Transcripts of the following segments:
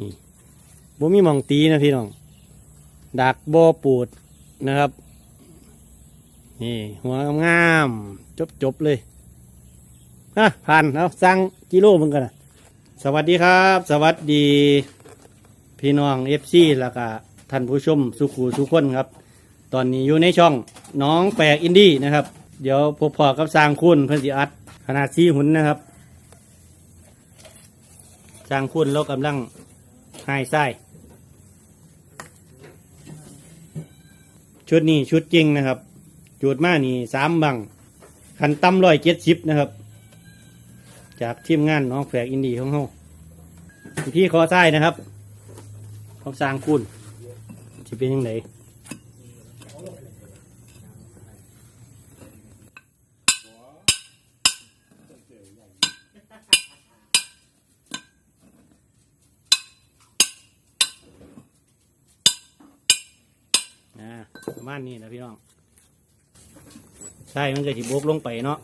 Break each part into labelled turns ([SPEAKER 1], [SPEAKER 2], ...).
[SPEAKER 1] นี่บ่มีหมองตีนะพี่น้อง ดักบ่ปูดนะครับ นี่หัวงามจบจบๆเลยฮะผ่านแล้วสั่งกิโลเหมือนกันนะสวัสดีครับ สวัสดี พี่น้องเอฟซีแล้วก็ท่านผู้ชมสุขูสุขคนครับ ตอนนี้อยู่ในช่องน้องแปลกอินดี้นะครับ เดี๋ยวพบพอกับสร้างคุณเพื่อนสิอัดขนาดซีหุ่นนะครับสร้างคุณเรากำลัง หายไส้ชุดนี้ชุดจริงนะครับ จุดมานี่สามบังขันตั้มร้อยเจ็ดสิบนะครับ จากทีมงานน้องแฝกอินดี้ของเขาพี่ขอไส้นะครับของสร้างคุณจะเป็นยังไง อ่าประมาณนี้นะพี่น้องใช่มันก็สิบกลงไปเนาะ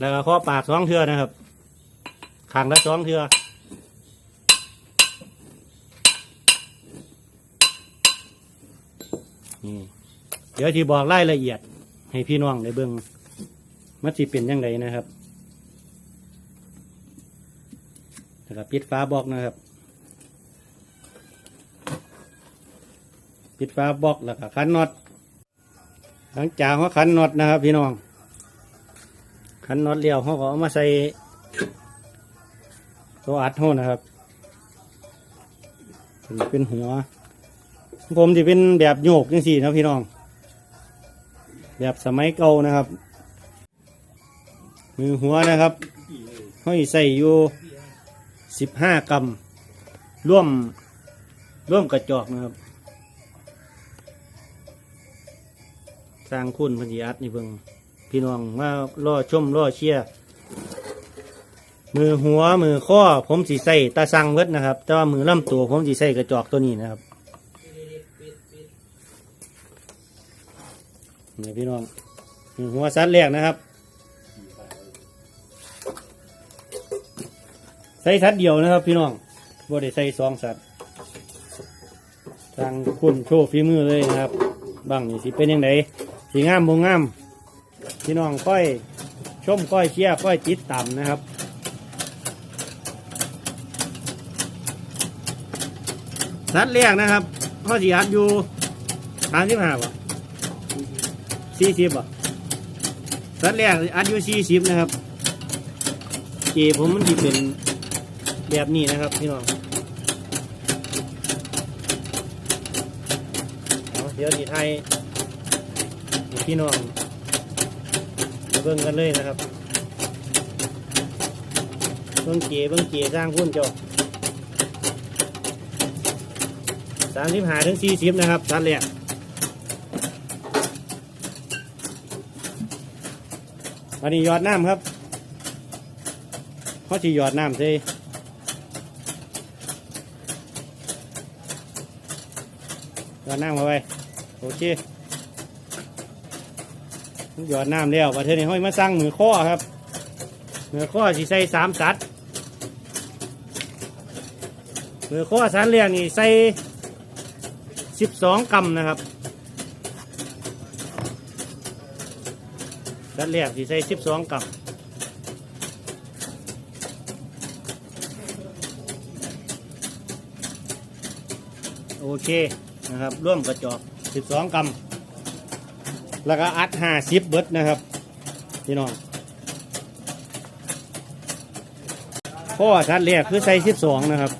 [SPEAKER 1] แล้วก็ข้อปากสองเทือนะครับขางละสองเทือนี่เดี๋ยวที่บอกรายละเอียด ให้พี่น้องได้เบิ่งมันสิเป็นยังไงนะครับ แล้วก็ปิดฟ้าบล็อกนะครับ ปิดฟ้าบล็อกแล้วก็ขันน็อตหลังจากเขาขันน็อตนะครับ พี่น้องขันน็อตเลี้ยวเขาก็เอามาใส่ตัวอัดเขานะครับเป็นหัว ผมจะเป็นแบบโยกจังสี่นะพี่น้อง แบบสมัยเก่านะครับ มือหัวนะครับเขาสิใส่อยู่ สิบห้ากรัมร่วมร่วมกระจอกนะครับ สร้างคุณพันธิอัดนี่เบิ่งพี่น้องมาล่อชมล่อเชียมือหัวมือข้อผมสีใส่ตาสังเวิดนะครับ แต่ว่ามือลำตัวผมสีใส่กระจอกตัวนี้นะครับนี่พี่น้องมือหัวสัดแรกนะครับ ใส่สัดเดียวนะครับ พี่น้องบ่ได้ใส่สองสัดทางคุณโชว์ฝีมือเลยนะครับบางนี่สิเป็นยังไงสีงามบงงาม พี่น้องค่อยชมค่อยเชียร์ค่อยติดต่ำนะครับสัดเรียกนะครับข้อสีอัดอยู่สามสิบห้าป่ะสี่สิบป่ะสัดเรียกอัดอยู่สี่สิบนะครับเจผมมันจะเป็น แบบนี้นะครับพี่น้องเดี๋ยวดีไทยพี่น้องมาเบิ่งกันเลยนะครับเบิ่งเก๋เบิ่งเก๋สร้างพุ่นเจ้าสามสิบห้าถึงสี่สิบนะครับสัดเลยวันนี้ยอดน้ำครับเขาที่หยอดน้ำใส่ หยอดน้ำเข้าไปโอเคหยอดน้ำแล้วประเทศนี้ห้อยมาสร้างมือข้อครับมือข้อสีใส่สามสัดมือข้อสันเรียงนี่ใส่สิบสองกรัมนะครับสัดเรียงสีใส่สิบสองกรัมโอเค นะครับร่วมกระจอกสิบสองกรัมแล้วก็อัดห้าสิบเบิดนะครับพี่น้องข้อชัดแรกคือใส่สิบสองนะครับ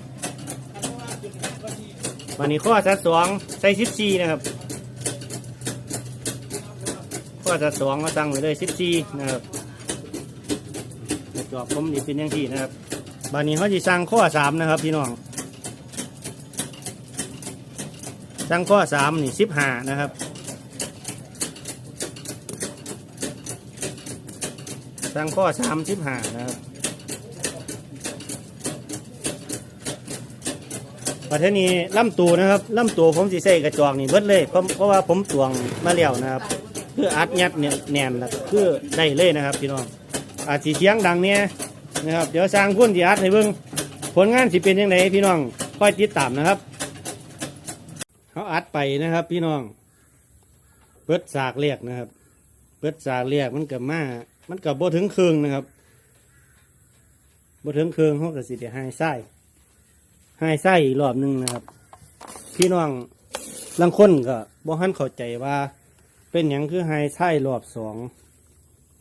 [SPEAKER 1] วันนี้ข้อชัดสองใส่สิบสี่นะครับข้อชัดสองมาตั้งไว้เลยสิบสี่นะครับกระจอบผมนี่เป็นอยังที่นะครับวันนี้เขาจะสั่งข้อสามนะครับพี่น้อง สั่งข้อสามนี่สิบห้านะครับสั่งข้อสามสิบห้านะครับประเทศนี้ล่ำตูนะครับล่ำตูผมสิใส่กระจอกนี่เบิดเลยเพราะเพราะว่าผมตวงมาแล้วนะครับ คืออัดยัดเนี่ยแน่นแล้วคือได้เลยนะครับพี่น้องอาจสิเสียงดังเนี่ยนะครับ เดี๋ยวสร้างพุ่นที่อัดให้เบิ่งผลงานสิเป็นยังไงพี่น้องค่อยติดตามนะครับ เขาอัดไปนะครับ พี่น้อง เปิดสากเรียกนะครับ เปิดสากเรียกมันกับมา มันกับบ่ถึงครึ่งนะครับโบถึงครึ่งเขาก็สิได้ให้ไส้ให้ไส้อีกรอบหนึงนะครับ พี่น้องลังคนก็บ่หันเข้าใจว่า เป็นหยังคือไฮไส้รอบสอง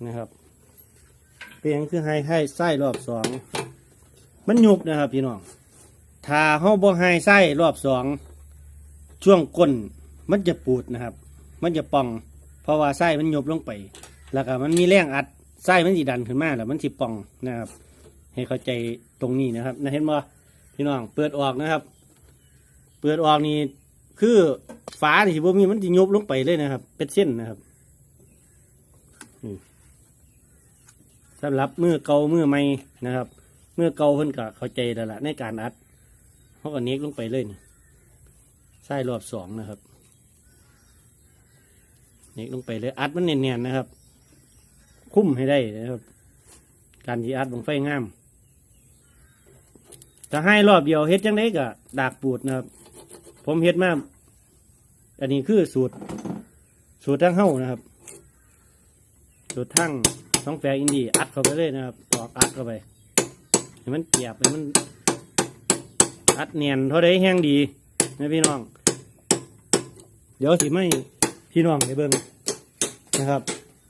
[SPEAKER 1] นะครับ เป็นหยังคือไฮไส้ไส้รอบสองมันยุบนะครับ พี่น้องถ้าเขาบ่ไฮไส้รอบสอง ช่วงก้นมันจะปูดนะครับ มันจะป่อง เพราะว่าไส้มันยบลงไป แล้วก็มันมีแรงอัดไส้มันสิดันขึ้นมาแล้วมันสิป่องนะครับ ให้เข้าใจตรงนี้นะครับนะเห็นบ่พี่น้องเปิดออกนะครับ เปิดออกนี่คือฝาที่บ่มีมันสิยุบลงไปเลยนะครับ เป็นเส้นนะครับสำหรับมือเกามือใหม่นะครับมือเกาเพิ่นก็เข้าใจแล้วล่ะในการอัดเขาก็เน็กลงไปเลยนี่ ไส้รอบสองนะครับน็กลงไปเลยอัดมันเนียนๆนะครับ คุ้มให้ได้นะครับ การที่อัดลงไฟงามถ้าให้รอบเดียวเฮ็ดจังไดก็ดากปูดนะครับ ผมเฮ็ดมาอันนี้คือสูตร สูตรทั้งเฮ้านะครับ สูตรทั้งท้องแฝงอินดีอัดเข้าไปเลยนะครับตอกอัดเข้าไปให้มันเปียบให้มันอัดเนียนเท่าไดแห้งดีนะพี่น้อง เดี๋ยวสิไม่พี่น้องไปเบิ่งนะครับ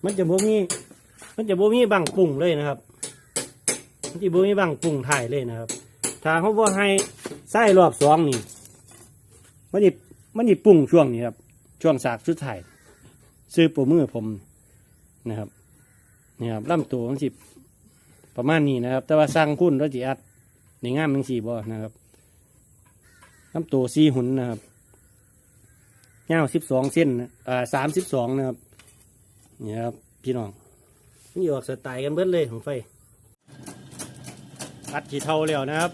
[SPEAKER 1] มันจะบ่มีมันจะบ่มีบังปุ่งเลยนะครับมันจะบ่มีบังปุ่งถ่ายเลยนะครับ ถ้าเขาบ่ให้ไส้รอบสองนี่มันจะมันจะปุ่งช่วงนี้ครับช่วงสากสุดท้ายซื้อปูมือผมนะครับนี่ครับลำตัวมันสิประมาณนี้นะครับ แต่ว่าสร้างคุ้นแล้วจีอัดในงามทั้งสี่บ่นะครับลำตัวสี่หุ่นนะครับ ยาวสิบสองเส้นอ่าสามสิบสองนะครับนี่ครับพี่น้องนี่ออกสไตล์กันเบิดเลยของไฟอัดขีเทาแล้วนะครับ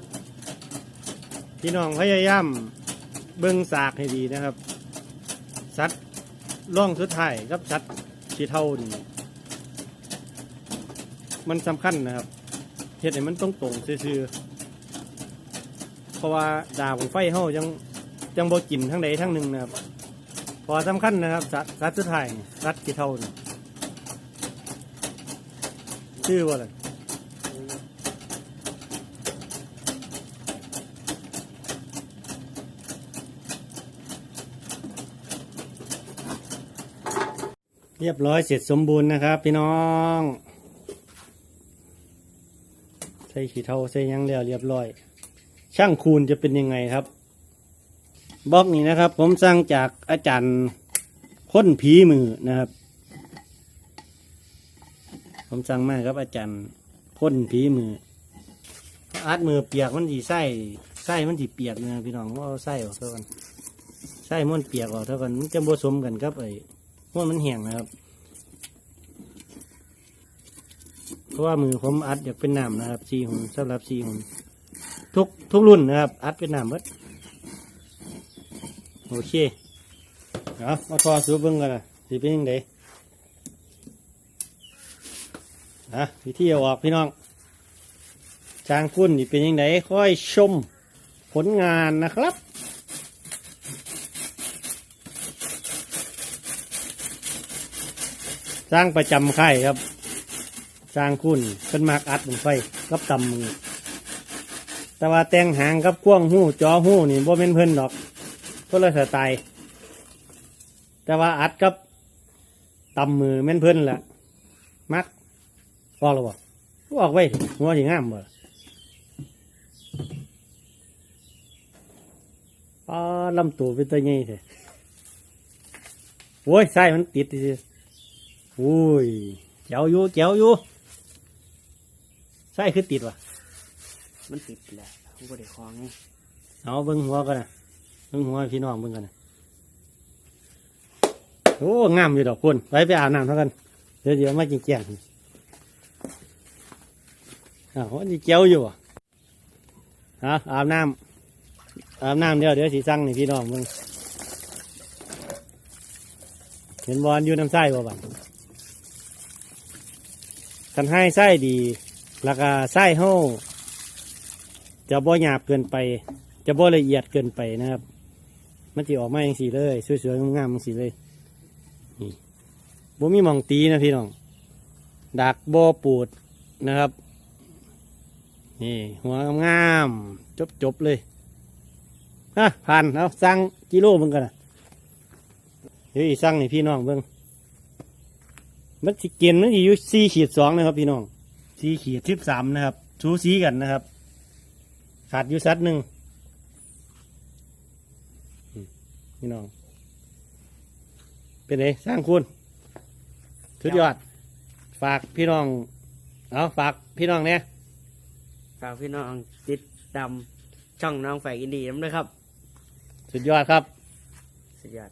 [SPEAKER 1] พี่น้องพยายามเบิ้งสากให้ดีนะครับสัดล่องสุดท้ายกับสัดขีเทานี่มันสำคัญนะครับเฮ็ดให้มันตรงตรงซื่อเพราะว่าดาบของไฟเฮายังยังบ่กินทั้งใดทั้งหนึ่งนะครับ พอสำคัญนะครับสัดสัดสุดท้ายนี่สัดขีเทานี่ชื่อว่าอะไรเรียบร้อยเสร็จสมบูรณ์นะครับ พี่น้องใส่ขี้เท่าใส่ยังแล้วเรียบร้อย ช่างคูณจะเป็นยังไงครับ บล็อกนี้นะครับ ผมสร้างจากอาจารย์ค้นผีมือนะครับ ผมสั่งมาครับ อาจารย์ค้นผีมืออาร์ตมือเปียกมันดีไส้ไส้มันดีเปียกนะพี่น้องว่าไส้ออกเท่ากันไส้มันเปียกออกเท่ากันมันจะผสมกันครับไอ้เพราะมันแห้งนะครับ เพราะว่ามือผมอัดอยากเป็นน้ำนะครับซีหุ่นสำหรับซีหุ่นทุกทุกรุ่นนะครับ อัดเป็นน้ำหมด โอเคเอามาทอสูบเบิ้งกันนะสิเป็นยังไงนะวิธีเอาออกพี่น้องจางกุ้นนี่เป็นยังไงค่อยชมผลงานนะครับสร้างประจำค่ครับสร้างคุณเป็นมากอัดลงไฟกับตำมือแต่ว่าแตงหางกับก้วงหู้จอหู้นี่บ่เป็นเพิ่นดอก คนละสไตล์แต่ว่าอัดกับตำมือแม่นเพิ่นแหละมักออกแล้วบ่ออกไว้หัวสิงามบ่อ๋อลำตัวเป็นตัวใหญ่แท้โอ้ยไส้มันติดสิอุ้ยเจ๋วอยู่เจ๋วอยู่ใช่คือติดวะ
[SPEAKER 2] มันติดแหละผมก็ได้คล้องไง
[SPEAKER 1] เอาเบิ้งหัวกันนะ เบิ้งหัวพี่น้องเบิ้งกันโอ้งามอยู่ดอกคุณไปไปอาบน้ำเท่ากันเดี๋ยวเดี๋ยวมาจิงแจ้งอ้าวมันสิเจ๋วอยู่อะฮะอาบน้ำอาบน้ำเดี๋ยวเดี๋ยวสีสั่งนี่พี่น้องเบิ้งห็นบอลอยู่น้ำไส้บ่บัดคันให้ไส้ดีแล้วก็ไส้เฮาจะบ่หยาบเกินไป จะบ่ละเอียดเกินไปนะครับ มันจะออกมาอย่างสีเลยสวยๆงามๆอย่างสีเลยนี่บ่มีหมองตีนะพี่น้องดักบ่ปูดนะครับ นี่หัวงามๆจบๆเลยอะผ่านเอาสั่งกิโลมึงกันนะเฮ้ยสั่งนี่พี่น้องเบิ่งมันสิเกณฑ์มันอยู่สี่ขีดสองนะครับ พี่น้องสี่ขีดสิบสามนะครับชูสีกันนะครับ ขาดอยู่ซัดหนึ่งอืม พี่น้อง เป็นไงสร้างคุณสุดยอด ฝากพี่น้อง เอาฝากพี่น้องเนี่ย
[SPEAKER 2] ฝากพี่น้องติดตามช่องน้องแฝกอินดีน้ำด้วยครับ
[SPEAKER 1] สุดยอดครับ
[SPEAKER 2] สุดยอด